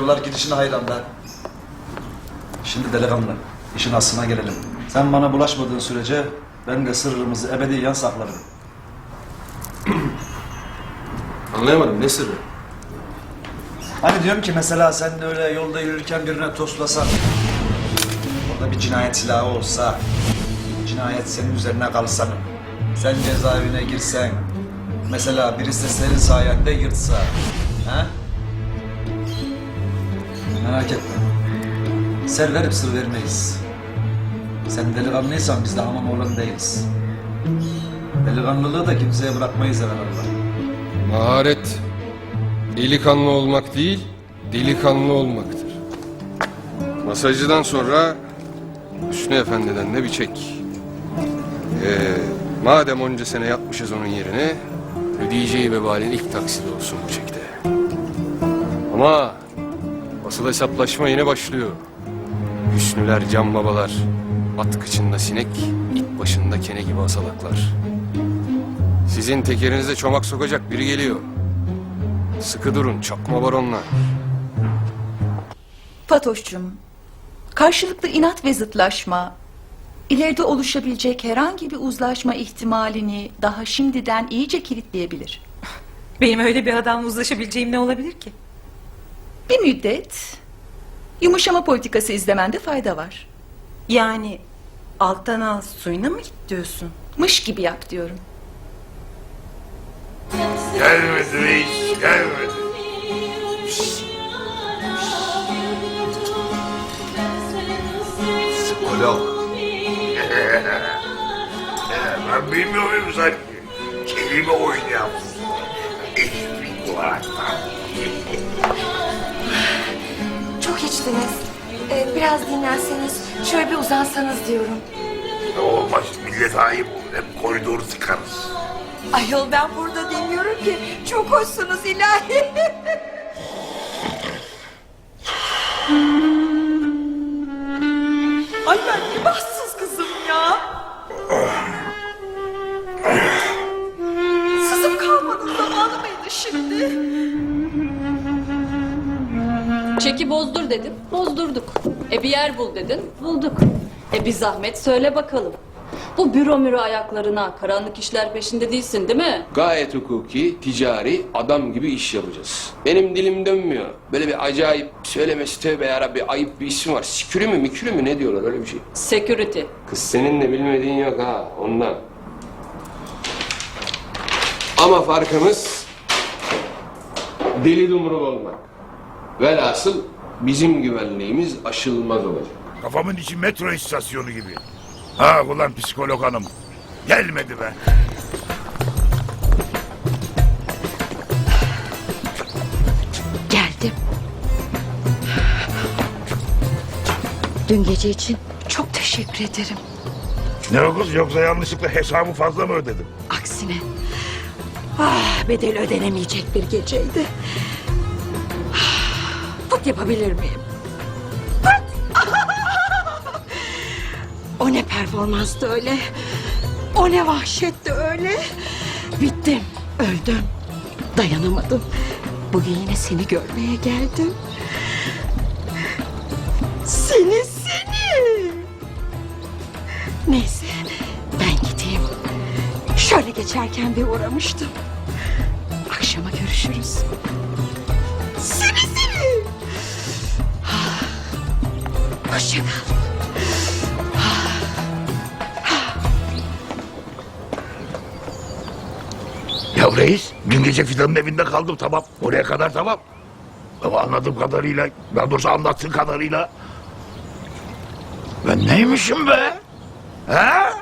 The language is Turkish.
Yollar gidişine hayran ben. Şimdi delikanlı, işin aslına gelelim. Sen bana bulaşmadığın sürece ben de sırrımızı ebediyen saklarım. Anlayamadım ne sırrı? Hani diyorum ki mesela sen de öyle yolda yürürken birine toslasan, orada bir cinayet silahı olsa, cinayet senin üzerine kalsa, sen cezaevine girsen, mesela birisi de senin sayende yırtsa, ha? Merak etme. Ser verip sır vermeyiz. Sen delikanlıysan biz de hamam oğlan değiliz. Delikanlılığı da kimseye bırakmayız evvelallah. Maharet delikanlı olmak değil, delikanlı olmaktır. Masajcıdan sonra Hüsnü Efendi'den de bir çek. Ee, madem onca sene yapmışız onun yerine, ödeyeceği vebalin ilk taksidi olsun bu çekte. Ama asıl hesaplaşma yine başlıyor. Hüsnüler, can babalar, at kıçında sinek, it başında kene gibi asalaklar. Sizin tekerinize çomak sokacak biri geliyor. Sıkı durun çakma baronlar. Fatoş'cum, karşılıklı inat ve zıtlaşma, ileride oluşabilecek herhangi bir uzlaşma ihtimalini daha şimdiden iyice kilitleyebilir. Benim öyle bir adamla uzlaşabileceğim ne olabilir ki? Bir müddet yumuşama politikası izlemende fayda var. Yani alttan al suyuna mı git diyorsun? Mış gibi yap diyorum. Gelmedi reis, gelmedi. Psikolog. Ben bilmiyor muyum sanki? Kelime oynayan. Hiçbir kulaktan. Çok içtiniz. Ee, biraz dinlenseniz, şöyle bir uzansanız diyorum. Olmaz, millet ayıp olur. Hep koridoru sıkarız. Ayol ben burada demiyorum ki. Çok hoşsunuz ilahi. Ay ben ne bahtsız kızım ya. Sızım kalmadı zamanı mıydı şimdi? Çeki bozdur dedim, bozdurduk. E bir yer bul dedin, bulduk. E bir zahmet söyle bakalım. Bu büro mürü ayaklarına, karanlık işler peşinde değilsin değil mi? Gayet hukuki, ticari, adam gibi iş yapacağız. Benim dilim dönmüyor. Böyle bir acayip söylemesi tövbe yarabbi ayıp bir isim var. Sikürü mü mikürü mü ne diyorlar öyle bir şey. Security. Kız senin de bilmediğin yok ha ondan. Ama farkımız deli dumrul olmak. Velhasıl bizim güvenliğimiz aşılmaz olacak. Kafamın içi metro istasyonu gibi. Ha ulan psikolog hanım. Gelmedi be. Geldim. Dün gece için çok teşekkür ederim. Ne o kız yoksa yanlışlıkla hesabı fazla mı ödedim? Aksine ah, bedel ödenemeyecek bir geceydi. Put yapabilir miyim? Put! o ne performanstı öyle. O ne vahşetti öyle. Bittim, öldüm. Dayanamadım. Bugün yine seni görmeye geldim. Seni seni. Neyse ben gideyim. Şöyle geçerken bir uğramıştım. Akşama görüşürüz. Hoşça kal. Ya reis, dün gece Fidan'ın evinde kaldım tamam. Oraya kadar tamam. Ama anladığım kadarıyla, daha doğrusu anlattığın kadarıyla... Ben neymişim be? Ha?